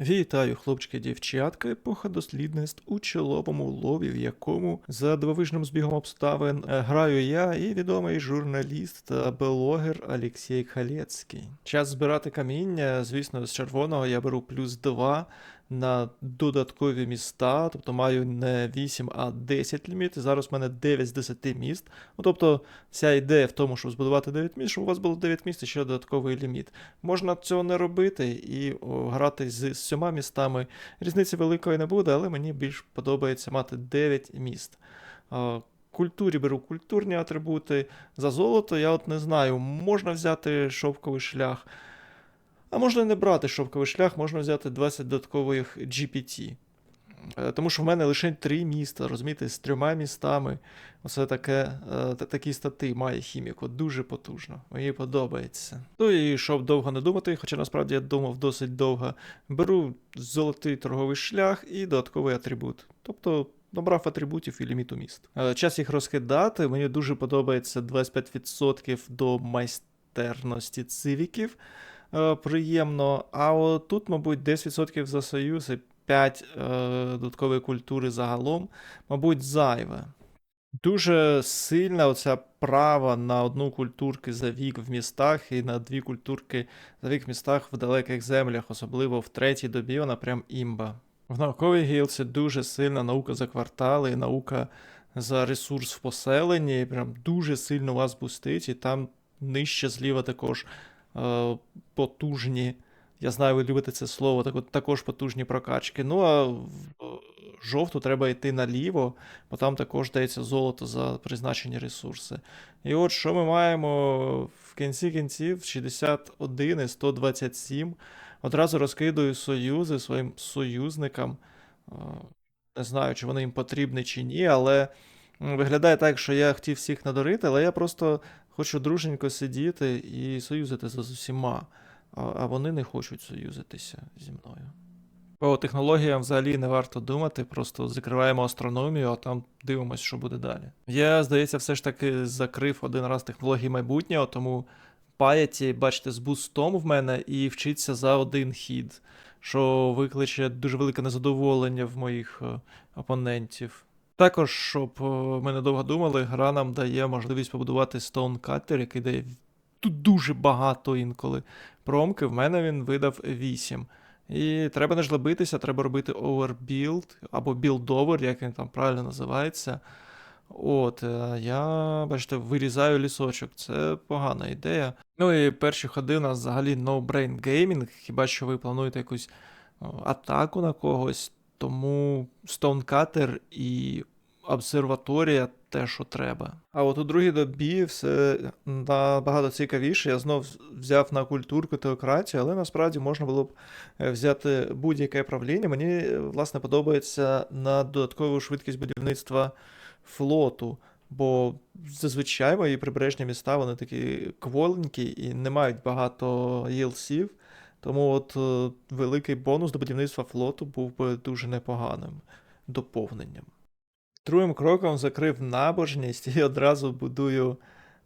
Вітаю, хлопчики, дівчатка, епоха дослідництв у чоловому лові, в якому за дивовижним збігом обставин е, граю я і відомий журналіст та блогер Олексій Халецький. Час збирати каміння, звісно, з червоного я беру плюс 2 на додаткові міста, тобто маю не 8, а 10 ліміт. Зараз в мене 9 з 10 міст. Ну, тобто, вся ідея в тому, щоб збудувати 9 міст, щоб у вас було 9 міст і ще додатковий ліміт. Можна цього не робити і грати з сьома містами. Різниці великої не буде, але мені більш подобається мати 9 міст. Культурі беру культурні атрибути. За золото я от не знаю, можна взяти шовковий шлях. А можна не брати шовковий шлях, можна взяти 20 додаткових GPT. Е, Тому що в мене лише три міста, розумієте, з трьома містами. Оце таке, е, такі стати має хіміку. Дуже потужно. Мені подобається. Ну і щоб довго не думати, хоча насправді я думав досить довго, беру золотий торговий шлях і додатковий атрибут. Тобто набрав атрибутів і ліміту міст. Е, Час їх розкидати. Мені дуже подобається 25% до майстерності цивіків. Е, Приємно. А от тут, мабуть, 10% за союз і 5 е, додаткової культури загалом, мабуть, зайве. Дуже сильна оця права на одну культурки за вік в містах і на дві культурки за вік в містах в далеких землях, особливо в третій добі, вона прям імба. В науковій гілці дуже сильна наука за квартали, і наука за ресурс в поселенні, прям дуже сильно вас бустить, і там нижче зліва також потужні. Я знаю, ви любите це слово, так от також потужні прокачки. Ну а в е, жовту треба йти наліво, бо там також дається золото за призначені ресурси. І от що ми маємо в кінці кінців 61 і 127. Одразу розкидаю союзи своїм союзникам. Е, Не знаю, чи вони їм потрібні чи ні, але виглядає так, що я хотів всіх надурити, але я просто хочу друженько сидіти і союзити з усіма. А, а вони не хочуть союзитися зі мною. По технологіям взагалі не варто думати, просто закриваємо астрономію, а там дивимося, що буде далі. Я, здається, все ж таки закрив один раз технології майбутнього, тому паяті, бачите, з бустом в мене і вчиться за один хід, що викличе дуже велике незадоволення в моїх е, опонентів. Також, щоб е, ми не довго думали, гра нам дає можливість побудувати Stonecutter, який дає тут дуже багато інколи промки. В мене він видав 8. І треба не жлобитися, треба робити overbuild або build-over, як він там правильно називається. От, е, я, бачите, вирізаю лісочок. Це погана ідея. Ну і перші ходи у нас взагалі no-brain gaming, хіба що ви плануєте якусь атаку на когось, тому Stonecutter і обсерваторія те, що треба. А от у другій добі все набагато цікавіше. Я знов взяв на культурку теократію, але насправді можна було б е, взяти будь-яке правління. Мені, е, власне, подобається на додаткову швидкість будівництва флоту. Бо зазвичай мої прибережні міста вони такі кволенькі і не мають багато ЄЛСів. Тому от е, великий бонус до будівництва флоту був би дуже непоганим доповненням. Другим кроком закрив набожність і одразу будую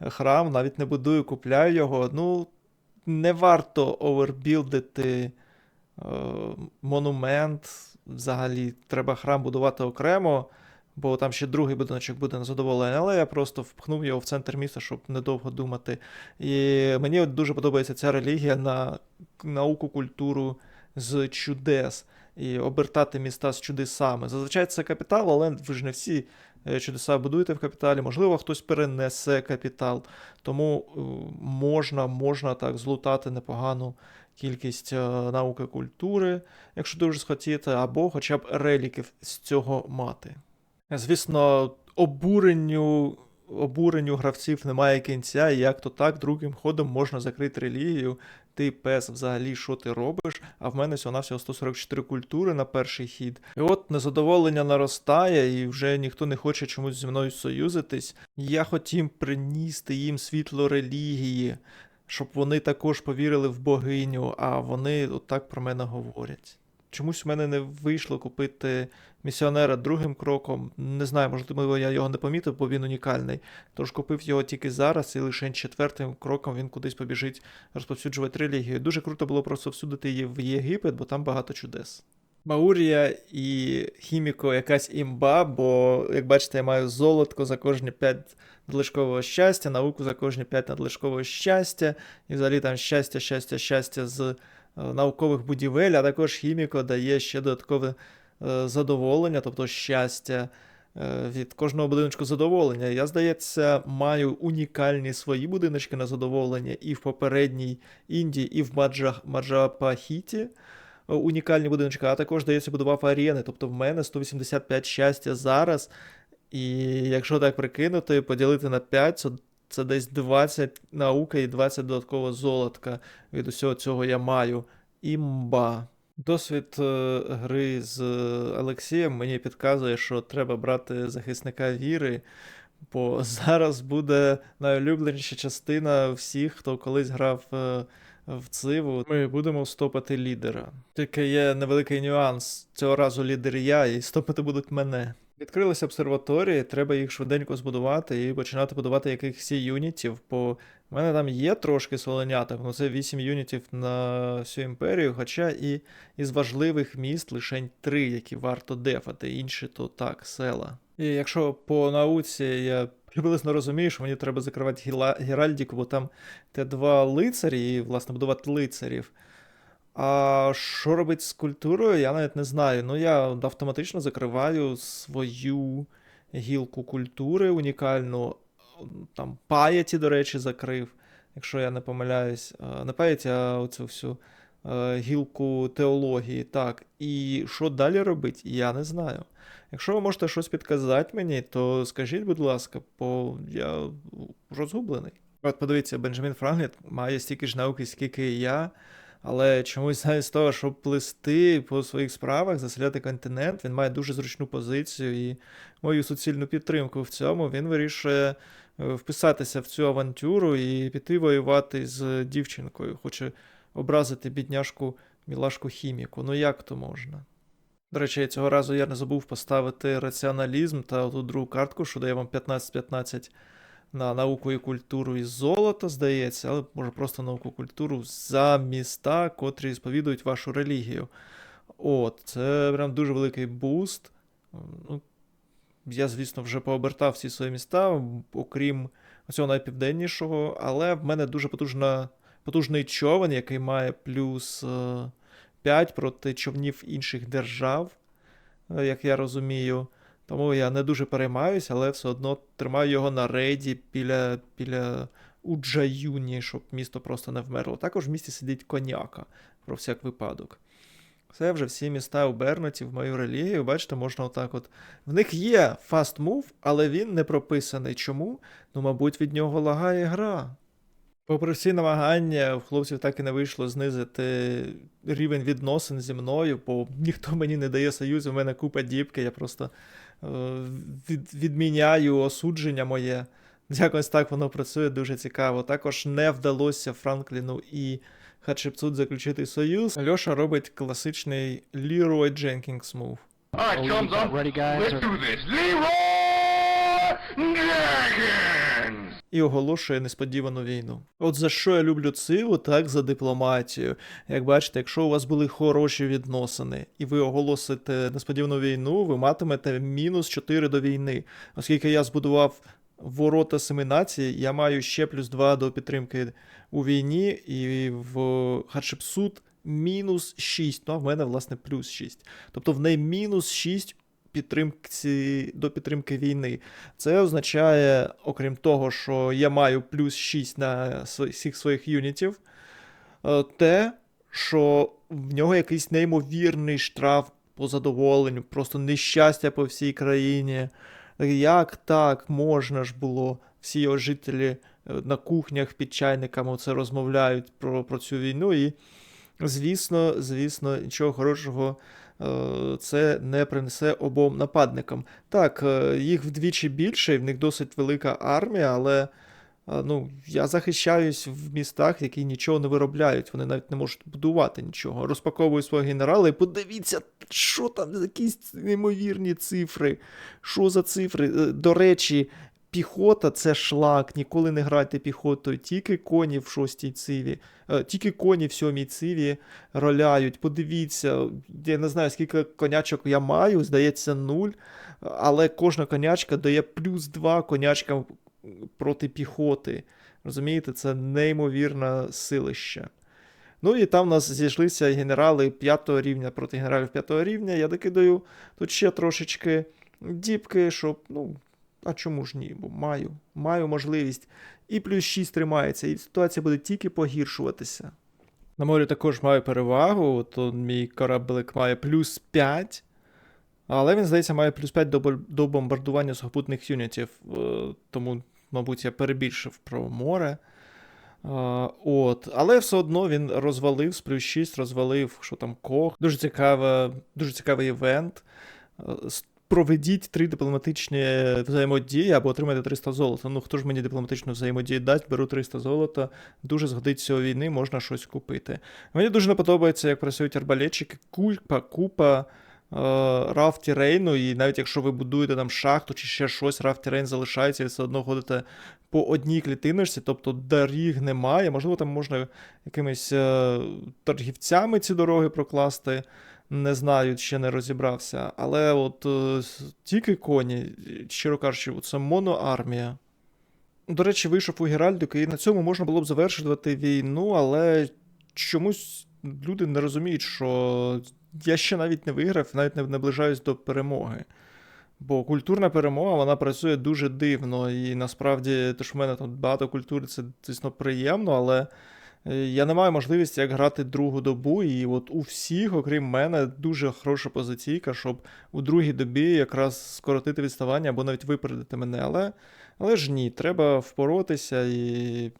храм, навіть не будую, купляю його. Ну, не варто овербілдити е, монумент. Взагалі, треба храм будувати окремо, бо там ще другий будиночок буде незадоволений, але я просто впхнув його в центр міста, щоб недовго думати. І мені дуже подобається ця релігія на науку, культуру з чудес і обертати міста з чудесами. Зазвичай це капітал, але ви ж не всі е, чудеса будуєте в капіталі. Можливо, хтось перенесе капітал. Тому е, можна, можна так злутати непогану кількість е, науки культури, якщо дуже схотіти, або хоча б реліків з цього мати. Звісно, обуренню. Обуренню гравців немає кінця, і як то так, другим ходом можна закрити релігію. Ти пес, взагалі, що ти робиш? А в мене всього навсього 144 культури на перший хід. І от незадоволення наростає, і вже ніхто не хоче чомусь зі мною союзитись. Я хотів приністи їм світло релігії, щоб вони також повірили в богиню, а вони отак про мене говорять. Чомусь у мене не вийшло купити місіонера другим кроком. Не знаю, можливо, я його не помітив, бо він унікальний. Тож купив його тільки зараз, і лише четвертим кроком він кудись побіжить розповсюджувати релігію. Дуже круто було просто всюдити її в Єгипет, бо там багато чудес. Маурія і Хіміко якась імба, бо, як бачите, я маю золотко за кожні 5 надлишкового щастя, науку за кожні 5 надлишкового щастя, і взагалі там щастя, щастя, щастя з е, наукових будівель, а також Хіміко дає ще додаткове е, задоволення, тобто щастя. е, Від кожного будиночку задоволення. Я, здається, маю унікальні свої будиночки на задоволення і в попередній Індії, і в Маджа... Маджапахіті унікальні будиночки, а також, здається, будував арени. Тобто в мене 185 щастя зараз. І якщо так прикинути, поділити на 5, це, це десь 20 наука і 20 додатково золотка від усього цього я маю. Імба. Досвід е, гри з е, Олексієм мені підказує, що треба брати захисника віри, бо зараз буде найулюбленіша частина всіх, хто колись грав е, в циву. Ми будемо стопати лідера. Тільки є невеликий нюанс. Цього разу лідер я, і стопити будуть мене. Відкрилися обсерваторії, треба їх швиденько збудувати і починати будувати якихось юнітів, бо в мене там є трошки соленяток, ну це 8 юнітів на всю імперію, хоча і із важливих міст лише 3, які варто дефати, інші то так, села. І якщо по науці я приблизно розумію, що мені треба закривати Геральдіку, бо там те два лицарі, і, власне, будувати лицарів. А що робить з культурою, я навіть не знаю. Ну, я автоматично закриваю свою гілку культури унікальну. Там паяті, до речі, закрив, якщо я не помиляюсь. Е, Не паяті, а оцю всю е, гілку теології. Так. І що далі робить, я не знаю. Якщо ви можете щось підказати мені, то скажіть, будь ласка, бо я розгублений. От подивіться, Бенджамін Франклін має стільки ж науки, скільки і я. Але чомусь замість того, щоб плисти по своїх справах, заселяти континент, він має дуже зручну позицію і мою суцільну підтримку в цьому. Він вирішує е, вписатися в цю авантюру і піти воювати з дівчинкою. Хоче образити бідняшку мілашку хіміку. Ну як то можна? До речі, цього разу я не забув поставити раціоналізм та оту другу картку, що дає вам 15-15 на науку і культуру із золота, здається, але може просто науку і культуру за міста, котрі сповідують вашу релігію. От, це прям дуже великий буст. Ну, я, звісно, вже пообертав всі свої міста, окрім цього найпівденнішого, але в мене дуже потужна, потужний човен, який має плюс е, 5 проти човнів інших держав, е, як я розумію. Тому я не дуже переймаюсь, але все одно тримаю його на рейді біля, біля Уджаюні, щоб місто просто не вмерло. Також в місті сидить коняка про всяк випадок. Це вже всі міста обернуті в мою релігію. Бачите, можна отак от. В них є fast move, але він не прописаний. Чому? Ну, мабуть, від нього лагає гра. Попри всі намагання, в хлопців так і не вийшло знизити рівень відносин зі мною, бо ніхто мені не дає союзу, в мене купа діпки, я просто від, відміняю осудження моє. Якось так воно працює дуже цікаво. Також не вдалося Франкліну і Хатшепсут заключити союз. Льоша робить класичний Leroy Jenkins мув. All right, Oh, thumbs up. ready, guys, Let's do this. Leroy. І оголошує несподівану війну. От за що я люблю циву, так за дипломатію. Як бачите, якщо у вас були хороші відносини, і ви оголосите несподівану війну, ви матимете мінус 4 до війни. Оскільки я збудував ворота семи націй, я маю ще плюс 2 до підтримки у війні, і в Хатшепсут мінус 6. Ну а в мене, власне, плюс 6. Тобто в неї мінус 6 підтримки до підтримки війни. Це означає, окрім того, що я маю плюс 6 на всіх своїх юнітів, е, те, що в нього якийсь неймовірний штраф по задоволенню, просто нещастя по всій країні. Як так можна ж було? Всі його жителі е, на кухнях під чайниками це розмовляють про, про цю війну. І, звісно, звісно, нічого хорошого це не принесе обом нападникам. Так, е, їх вдвічі більше, в них досить велика армія, але Ну, я захищаюсь в містах, які нічого не виробляють, вони навіть не можуть будувати нічого. Розпаковую свого генерала і подивіться, що там якісь неймовірні цифри. Що за цифри? Е, До речі, піхота це шлак. Ніколи не грайте піхотою, тільки коні в шостій циві, е, тільки коні в сьомій циві роляють. Подивіться, я не знаю, скільки конячок я маю, здається, нуль. Але кожна конячка дає плюс два конячкам проти піхоти. Розумієте, це неймовірне силище. Ну і там у нас зійшлися генерали 5 рівня проти генералів 5 рівня. Я докидаю тут ще трошечки діпки, щоб, ну, а чому ж ні? Бо маю, маю можливість. І плюс 6 тримається, і ситуація буде тільки погіршуватися. На морі також маю перевагу, от мій кораблик має плюс 5. Але він, здається, має плюс 5 до, до бомбардування сухопутних юнітів. е, Тому, мабуть, я перебільшив про море. От. Але все одно він розвалив з плюс 6, розвалив, що там кох. Дуже цікаве, дуже цікавий івент. Проведіть три дипломатичні взаємодії або отримайте 300 золота. Ну, хто ж мені дипломатичну взаємодію дасть, беру 300 золота. Дуже згодиться у війни, можна щось купити. Мені дуже не подобається, як працюють арбалетчики. Купа, купа е, раф тірейну, і навіть якщо ви будуєте там шахту чи ще щось, раф тірейн залишається, і все одно ходите по одній клітиночці, тобто доріг немає. Можливо, там можна якимись е, торгівцями ці дороги прокласти. Не знаю, ще не розібрався. Але от е, тільки коні, щиро кажучи, це моноармія. До речі, вийшов у Геральдику, і на цьому можна було б завершувати війну, але чомусь люди не розуміють, що я ще навіть не виграв, навіть не наближаюсь до перемоги. Бо культурна перемога вона працює дуже дивно, і насправді, те, що в мене тут багато культури, це звісно приємно, але я не маю можливості як грати другу добу, і от у всіх, окрім мене, дуже хороша позиційка, щоб у другій добі якраз скоротити відставання або навіть випередити мене. Але, але ж ні, треба впоротися і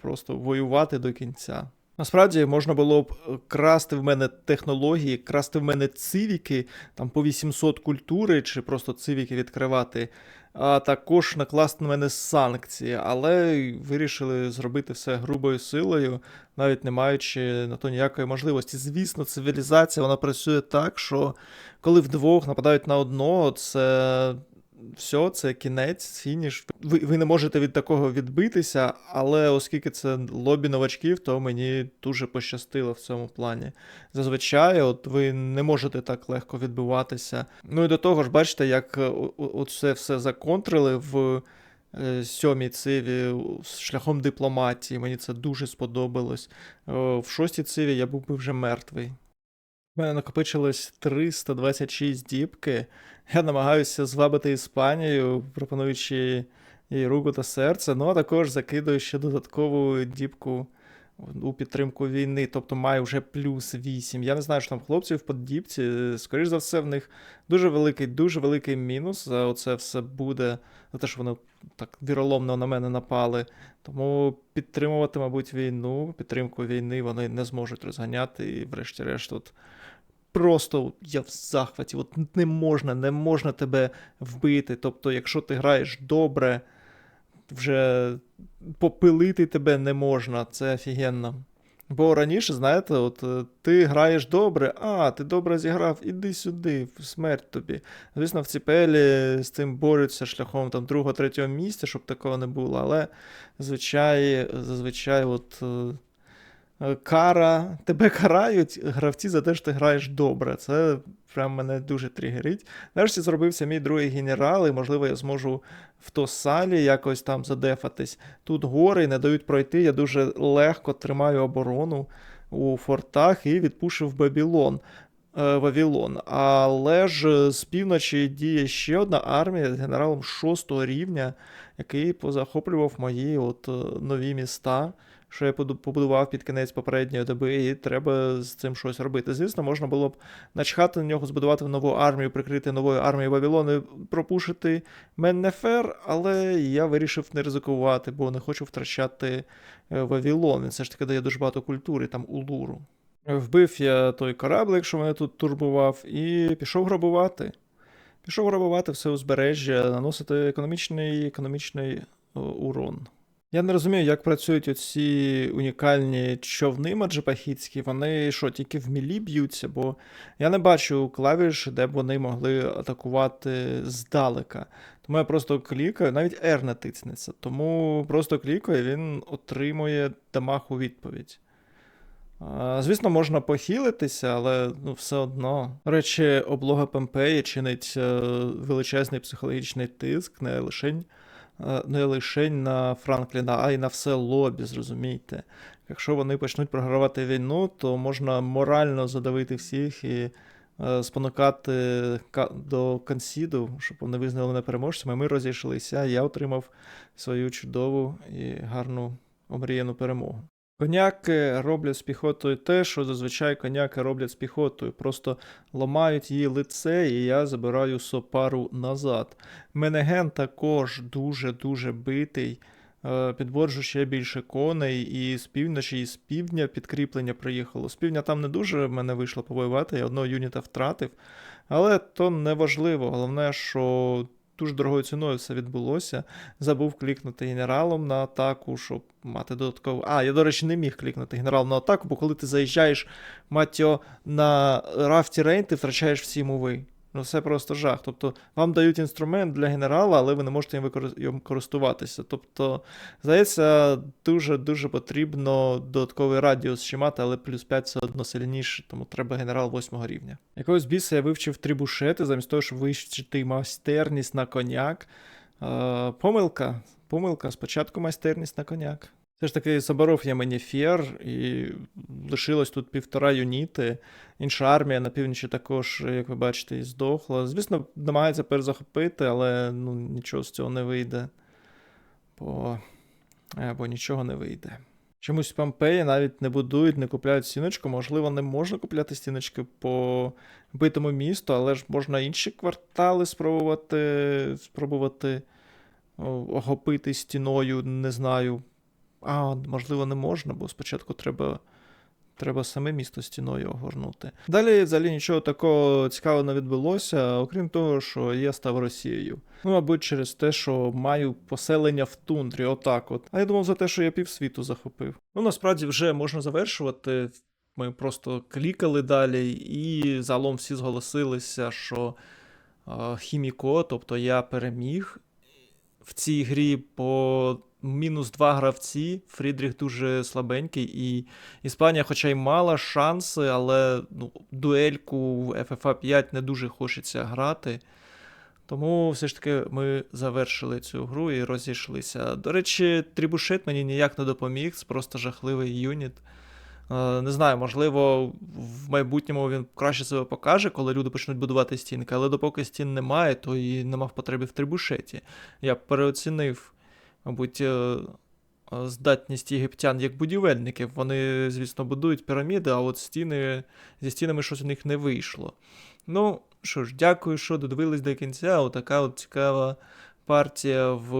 просто воювати до кінця. Насправді можна було б е, красти в мене технології, красти в мене цивіки, там по 800 культури, чи просто цивіки відкривати, а також накласти на мене санкції, але вирішили зробити все грубою силою, навіть не маючи на то ніякої можливості. Звісно, цивілізація вона працює так, що коли вдвох нападають на одного, це. Все, це кінець, фініш. Ви, ви не можете від такого відбитися, але оскільки це лобі новачків, то мені дуже пощастило в цьому плані. Зазвичай, от ви не можете так легко відбиватися. Ну і до того ж, бачите, як е, це все законтрили в е, сьомій циві шляхом дипломатії. Мені це дуже сподобалось. В шостій циві я був би вже мертвий. У мене накопичилось 326 діпки. Я намагаюся звабити Іспанію, пропонуючи їй руку та серце, ну а також закидую ще додаткову діпку у підтримку війни, тобто маю вже плюс 8. Я не знаю, що там хлопців по діпці. Скоріш за все, в них дуже великий, дуже великий мінус. За оце все буде за те, що вони так віроломно на мене напали. Тому підтримувати, мабуть, війну, підтримку війни вони не зможуть розганяти. І, врешті-решт, от просто я в захваті. От не можна, не можна тебе вбити. Тобто, якщо ти граєш добре, вже попилити тебе не можна, це офігенно. Бо раніше, знаєте, от е, ти граєш добре, а, ти добре зіграв, іди сюди, в смерть тобі. Звісно, в ціпелі з цим борються шляхом там другого, третього місця, щоб такого не було, але зазвичай, зазвичай, от. Е, Кара, тебе карають гравці за те, що ти граєш добре. Це прям мене дуже тригерить. Нарешті зробився мій другий генерал, і можливо я зможу в Тосалі якось там задефатись. Тут гори не дають пройти. Я дуже легко тримаю оборону у фортах і відпушив Бабілон. е, Вавілон. Але ж з півночі діє ще одна армія з генералом 6 рівня, який позахоплював мої от е, нові міста, що я побудував під кінець попередньої доби, і треба з цим щось робити. Звісно, можна було б начхати на нього, збудувати нову армію, прикрити новою армією Вавилону, пропушити Меннефер, але я вирішив не ризикувати, бо не хочу втрачати е, Вавилон. Він все ж таки дає дуже багато культури, там Улуру. Вбив я той кораблик, що мене тут турбував, і пішов грабувати. Пішов грабувати все узбережжя, наносити економічний, економічний е, урон. Я не розумію, як працюють оці унікальні човни маджипахітські. Вони що, тільки в мілі б'ються, бо я не бачу клавіш, де б вони могли атакувати здалека. Тому я просто клікаю, навіть R не тицнеться. Тому просто клікаю, він отримує дамаг у відповідь. Звісно, можна похилитися, але ну, все одно. Речі, облога Помпеї чинить е, величезний психологічний тиск не лише, не лише на Франкліна, а й на все лобі, зрозумійте. Якщо вони почнуть програвати війну, то можна морально задавити всіх і е, спонукати ка- до консіду, щоб вони визнали мене переможцями. Ми розійшлися, я отримав свою чудову і гарну омріяну перемогу. Коняки роблять з піхотою те, що зазвичай коняки роблять з піхотою. Просто ламають її лице, і я забираю сопару назад. Менеген також дуже-дуже битий. Е, Підводжу ще більше коней, і з півночі, і з півдня підкріплення приїхало. З півдня там не дуже мене вийшло повоювати, я одного юніта втратив. Але то не важливо. Головне, що дуже дорогою ціною все відбулося. Забув клікнути генералом на атаку, щоб мати додаткову. А, я, до речі, не міг клікнути генералом на атаку, бо коли ти заїжджаєш матьо на рафті рейн, ти втрачаєш всі мови. Ну, це просто жах. Тобто, вам дають інструмент для генерала, але ви не можете їм користуватися. Тобто, здається, дуже-дуже потрібно додатковий радіус ще мати, але плюс 5 все одно сильніше, тому треба генерал 8 рівня. Якогось біса я вивчив трибушети, замість того, щоб вивчити майстерність на коняк. Е, помилка. Помилка. Спочатку майстерність на коняк. Все ж таки, заборов я мені фєр, і лишилось тут півтора юніти. Інша армія на півночі також, як ви бачите, і здохла. Звісно, намагається перезахопити, але ну, нічого з цього не вийде. Бо, е, бо нічого не вийде. Чомусь Помпеї навіть не будують, не купляють стіночку. Можливо, не можна купляти стіночки по битому місту, але ж можна інші квартали спробувати, спробувати охопити стіною, не знаю. А, можливо, не можна, бо спочатку треба, треба саме місто стіною огорнути. Далі взагалі нічого такого цікавого не відбулося, окрім того, що я став Росією. Ну, мабуть, через те, що маю поселення в тундрі, отак от. А я думав за те, що я півсвіту захопив. Ну, насправді вже можна завершувати. Ми просто клікали далі, і загалом всі зголосилися, що е, Хіміко, тобто я переміг в цій грі по мінус два гравці. Фрідріх дуже слабенький, і Іспанія, хоча й мала шанси, але ну, дуельку в FFA 5 не дуже хочеться грати. Тому все ж таки ми завершили цю гру і розійшлися. До речі, Трібушет мені ніяк не допоміг, це просто жахливий юніт. Е, Не знаю, можливо, в майбутньому він краще себе покаже, коли люди почнуть будувати стінки, але допоки стін немає, то і нема в потребі в трибушеті. Я переоцінив, мабуть, е, е, здатність єгиптян як будівельників. Вони, звісно, будують піраміди, а от стіни зі стінами щось у них не вийшло. Ну, що ж, дякую, що додивились до кінця. Отака от цікава партія в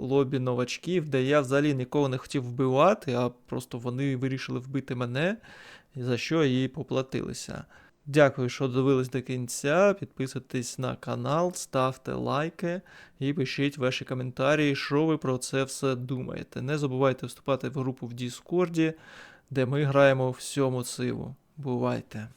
лобі новачків, де я взагалі нікого не хотів вбивати, а просто вони вирішили вбити мене, за що і поплатилися. Дякую, що дивились до кінця. Підписуйтесь на канал, ставте лайки і пишіть ваші коментарі, що ви про це все думаєте. Не забувайте вступати в групу в Діскорді, де ми граємо всьому циву. Бувайте!